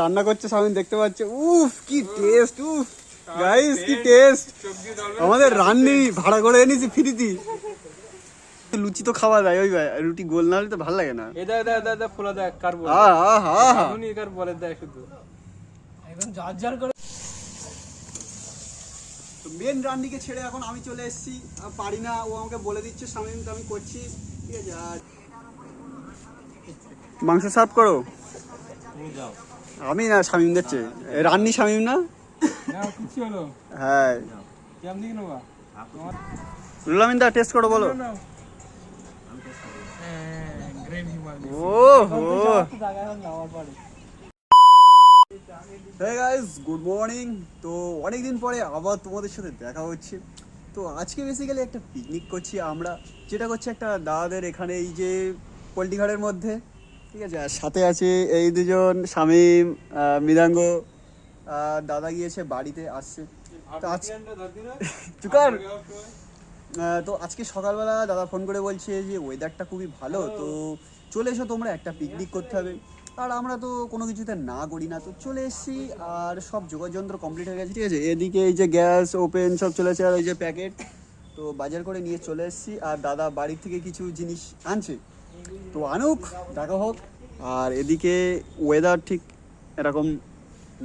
রান্না করছে স্বামী দেখতে পাচ্ছে? উফ কি টেস্ট উফ। গাইস কি টেস্ট আমাদের রান্নি ভাড়া করে এনেছি ফ্রিতি। লুচি তো খাওয়া যায় ওই ভাই, রুটি গোল না হলে তো ভালো লাগে না। এ দেখ দেখ দেখ দেখ খোলা দেখ কার বলে। আহ আহ উনি কার বলে দেখ শুধু। একদম ঝাড় ঝাড় করে। তো মেন রান্নিকে ছেড়ে এখন আমি চলে এসেছি। আর পারি না ও আমাকে বলে দিচ্ছে স্বামী তো আমি করছি। ঠিক আছে মাংস সার্ভ করো। আমি না শামিম দিচ্ছে রান্নি শামিম না? হ্যাঁ। দা টেস্ট করো বলো। ও হো জায়গা এখন যাওয়ার পরে হে গাইস গুড মর্নিং তো অনেকদিন পরে আবার তোমাদের সাথে দেখা হচ্ছে। তো আজকে বেসিক্যালি একটা পিকনিক করছি আমরা। যেটা করছি একটা দাদাদের এখানে এই যে পোল্ট্রিঘাটের মধ্যে। ঠিক আছে, আর সাথে আছে এই দুজন শামীম মৃদাঙ্গ। দাদা গিয়েছে বাড়িতে, আসছে। তো তো আজকে সকালবেলা দাদা ফোন করে বলছে যে ওয়েদারটা খুবই ভালো, তো চলে এসো তোমরা, একটা পিকনিক করতে হবে। আর আমরা তো কোনো কিছুতে না করি না, তো চলে এসেছি, আর সব যোগাযন্ত্র কমপ্লিট হয়ে গেছে, ঠিক আছে? এদিকে এই যে গ্যাস ওপেন সব চলে এসেছে, আর ওই যে প্যাকেট তো বাজার করে নিয়ে চলে এসেছি, আর দাদা বাড়ি থেকে কিছু জিনিস আনছে। তো আনুক, দেখা হোক। আর এদিকে ওয়েদার ঠিক এরকম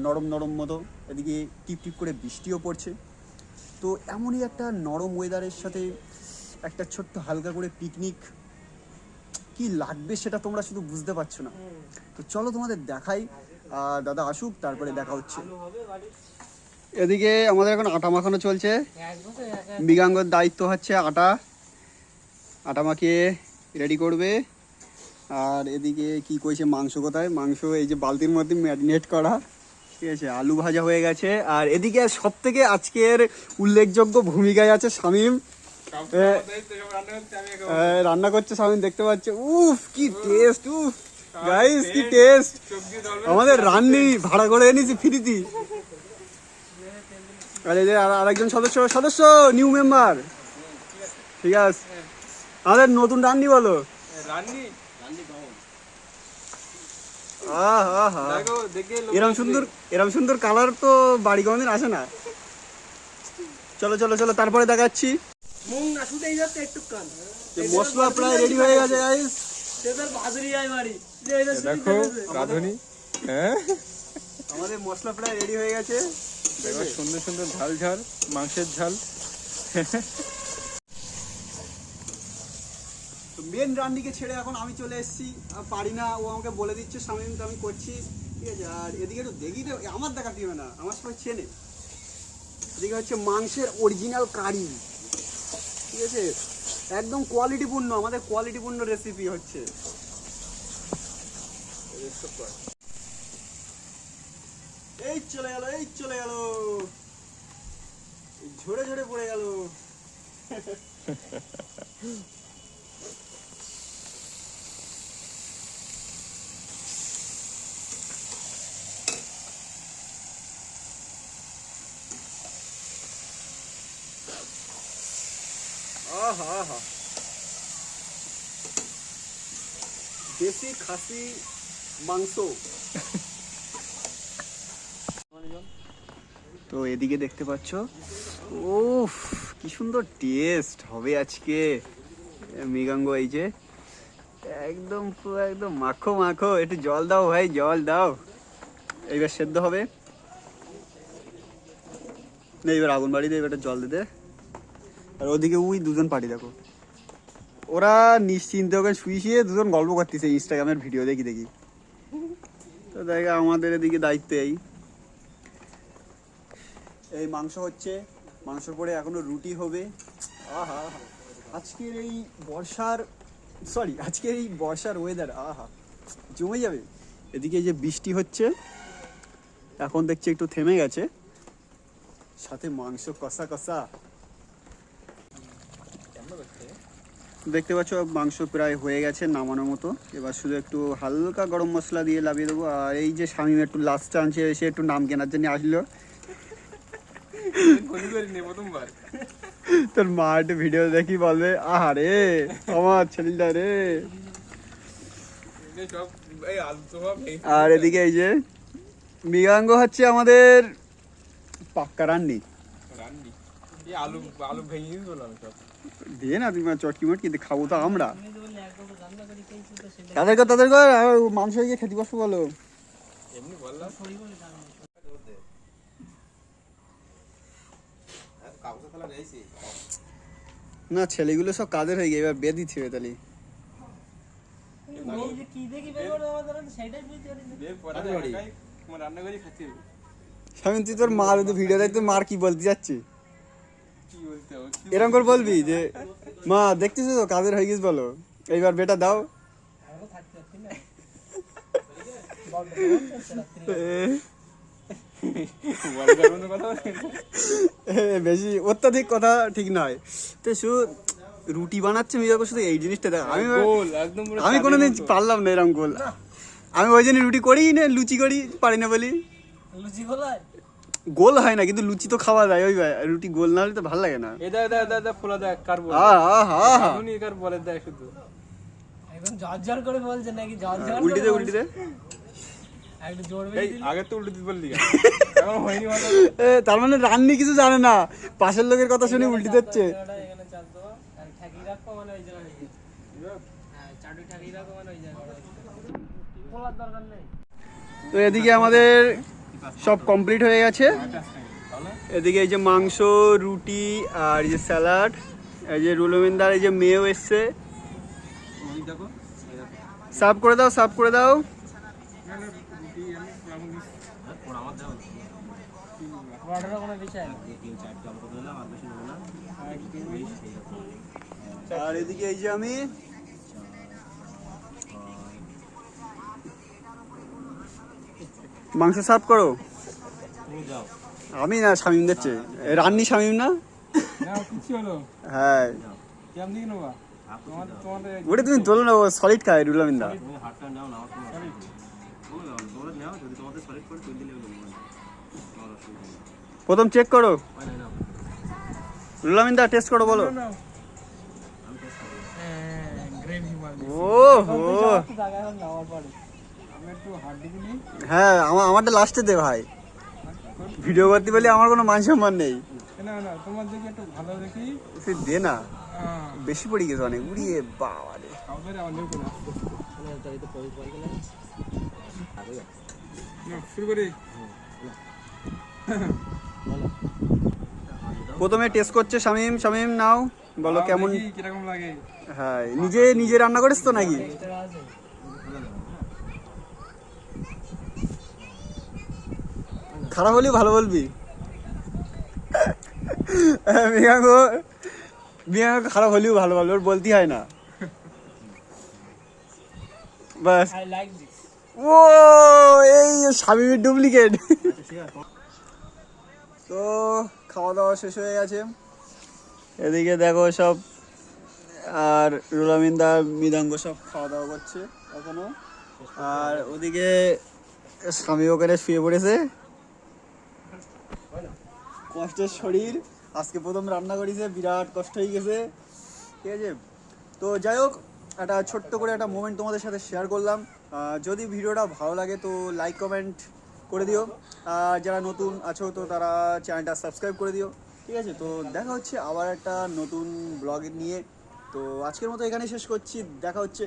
নরম নরম মতো, এদিকে টিপ টিপ করে বৃষ্টিও পড়ছে। তো এমনই একটা নরম ওয়েদারের সাথে একটা ছোট্ট হালকা করে পিকনিক কি লাগবে সেটা তোমরা শুধু বুঝতে পারছ না। তো চলো তোমাদের দেখাই। দাদা আসুক, তারপরে দেখা হচ্ছে। এদিকে আমাদের এখন আটা মাখানো চলছে। মৃগাঙ্গর দায়িত্ব হচ্ছে আটা। আটা মাখিয়ে রেডি করবে। আর এদিকে কি কইছে মাংস কোথায়? মাংস এই যে বালতির মধ্যে ম্যারিনেট করা। ঠিক আছে আলু ভাজা হয়ে গেছে। আর এদিকে সব থেকে আজকের উল্লেখযোগ্য ভূমিকায় আছে শামীম। রান্না করছে শামীম দেখতে পাচ্ছে? উফ কি টেস্ট উফ। গাইস কি টেস্ট আমাদের রান্নি ভাড়া করে এনেছি ফ্রিতি। আর এই যে আর আরেকজন সদস্য সদস্য নিউ মেম্বার ঠিক আছে। আমাদের নতুন রান্নি বলো। রান্নি? এরম সুন্দর এরম সুন্দর কালার তো বাড়ি কোনদিন আসে না। চলো চলো চলো তারপরে দেখাচ্ছি। মশলা প্রায় রেডি হয়ে গেছে গাইস দেখো রাধুনি হ্যাঁ? আমাদের মশলা প্রায় রেডি হয়ে গেছে। দেখো সুন্দর সুন্দর ঝাল ঝাল মাংসের ঝাল। তো মেন রান্নিকে ছেড়ে এখন আমি চলে এসেছি। পারি না, ও আমাকে বলে দিচ্ছে সামনে তো আমি করছি। ঠিক আছে, আর এদিকে একটু দেখি রে আমার দেখা দিবে না, আমার সবাই চেনে। এদিকে হচ্ছে মাংসের অরিজিনাল কারি। ঠিক আছে, একদম কোয়ালিটিপূর্ণ আমাদের কোয়ালিটিপূর্ণ রেসিপি হচ্ছে। এই চলে গেল, এই চলে গেল। ঝরে ঝরে পড়ে গেল। দেশি খাসি মাংস। তো এদিকে দেখতে পাচ্ছ? উফ, কি সুন্দর টেস্ট হবে আজকে। মৃগাঙ্গ, এই যে। একদম পুরো একদম মাখো মাখো। একটু জল দাও ভাই, জল দাও। এইবার সেদ্ধ হবে। না এবার আগুন বাড়ি এবার জল দিতে আর ওদিকে উই, দুজন পার্টি দেখো। ওরা নিশ্চিন্তে ওকে শুয়ে শুয়ে দুজন গল্প করতেছে ইনস্টাগ্রামের ভিডিও দেখি দেখি। তো দেখ, আমাদের এদিকে দায়িত্ব এই। এই মাংস হচ্ছে, মাংসর পরে এখনও রুটি হবে। আহা, আজকের এই বর্ষার সরি আজকের এই বর্ষার ওয়েদার আহা, জমে যাবে। এদিকে যে বৃষ্টি হচ্ছে, এখন দেখছি একটু থেমে গেছে। সাথে মাংস কষা কষা। দেখতে পাচ্ছ মাংস প্রায় হয়ে গেছে নামানোর মতো। এবার শুধু একটু হালকা গরম মশলা দিয়ে লাভিয়ে দেবো। আর এই যে স্বামী একটু লাস্ট আনছে এসে একটু নাম কেনার জন্য আসলো। তোর মা একটু ভিডিও দেখি বলবে আহারে আমার ছেলেটা রে। আর এদিকে এই যে মৃগাঙ্গ হচ্ছে আমাদের পাক্কা রান্নি। আলু আলু ভেঙে দিয়ে দিলাম সব। দিয়ে না তুমি চটকি মটকি খাব তো আমরা। তাদের কর তাদের কর আর মাংস গিয়ে খেতে বসবো বলো। এমনি বললাম। জানো না ছেলেগুলো সব কাদের হয়ে গিয়ে এবার বেদি ছিল তাহলে। স্বামী তুই তোর মা ভিডিও দেখ তুই মার কি বলতে যাচ্ছি এরকম করে বলবি যে মা দেখতেছিস তো কাজের হয়ে গেছিস বলো। এইবার বেটা দাও। বেশি অত্যাধিক কথা ঠিক নয়। তো শুধু রুটি বানাচ্ছে মিয়াকে শুধু এই জিনিসটা দেখ। আমি আমি কোনোদিন পারলাম না এরকম গোল। আমি ওই জন্য রুটি করি না লুচি করি পারি না বলি। লুচি গোলায়? গোল হয় না কিন্তু লুচি তো খাওয়া যায় ওই ভাই, রুটি গোল না হলে তো ভালো লাগে না। এ দেখ দেখ দেখ দেখ ফোলা দেখ কার বলে। আহ, আহ, আহ। এখনই কার বলে দেখ শুধু। একদম ঝর করে বলছে নাকি ঝর ঝর উল্টি দে উল্টি দে। একটু জোর এই বেশি দিলে। আগে তো উল্টে দিতে বললি কেন? এখন হয়নি ভালো এ, তার মানে রান্নি কিছু জানে না। পাশের লোকের কথা শুনে উল্টি দিচ্ছে। মানে হয়ে। হ্যাঁ মানে তো এদিকে আমাদের সব কমপ্লিট হয়ে গেছে। এদিকে এই যে মাংস, রুটি আর এই যে স্যালাড এই যে রুলমিন্দার, এই যে মেয়েও এসছে। সার্ভ করে দাও সার্ভ করে দাও। আর এদিকে এই যে আমি মাংস সার্ভ করো? আমি না শামিম দিচ্ছে রান্নি শামিম না? না কিছু হলো। হ্যাঁ। ওটা তুমি তোলো না সলিড খায় রুলামিন্দা প্রথম চেক করো। রুলামিন্দা টেস্ট করো বলো। ও হো হ্যাঁ আমার আমারটা লাস্টে দে ভাই। ভিডিও করতে বলে আমার কোনো মান সম্মান নেই। না না তোমার দিকে একটু ভালো দেখি। তুই দে না। হ্যাঁ। বেশি পড়ে গেছে অনেক। উড়িয়ে বাবা রে শুরু করি। প্রথমে টেস্ট করছে শামিম। শামিম নাও। বলো কেমন কীরকম লাগে। হ্যাঁ নিজে নিজে রান্না করিস তো নাকি এটা আছে খারাপ হলেও ভালো বলবি। মিয়াগো মিয়াগো খারাপ হলেও ভালো বলবি ওর বলতে হয় না। বাস ও এই স্বামীর ডুপ্লিকেট তো খাওয়া দাওয়া শেষ হয়ে গেছে। এদিকে দেখো সব আর রুলামিন্দা মৃদাঙ্গ সব খাওয়া দাওয়া করছে এখনও। আর ওদিকে স্বামী ওখানে শুয়ে পড়েছে। কষ্টের শরীর। আজকে প্রথম রান্না করেছে, বিরাট কষ্ট হয়ে গেছে। ঠিক আছে? তো যাই হোক, একটা ছোট্ট করে একটা মোমেন্ট তোমাদের সাথে শেয়ার করলাম। যদি ভিডিওটা ভালো লাগে তো লাইক কমেন্ট করে দিও। আর যারা নতুন আছো তো তারা চ্যানেলটা সাবস্ক্রাইব করে দিও। ঠিক আছে? তো দেখা হচ্ছে আবার একটা নতুন ব্লগ নিয়ে। তো আজকের মতো এখানে শেষ করছি। দেখা হচ্ছে।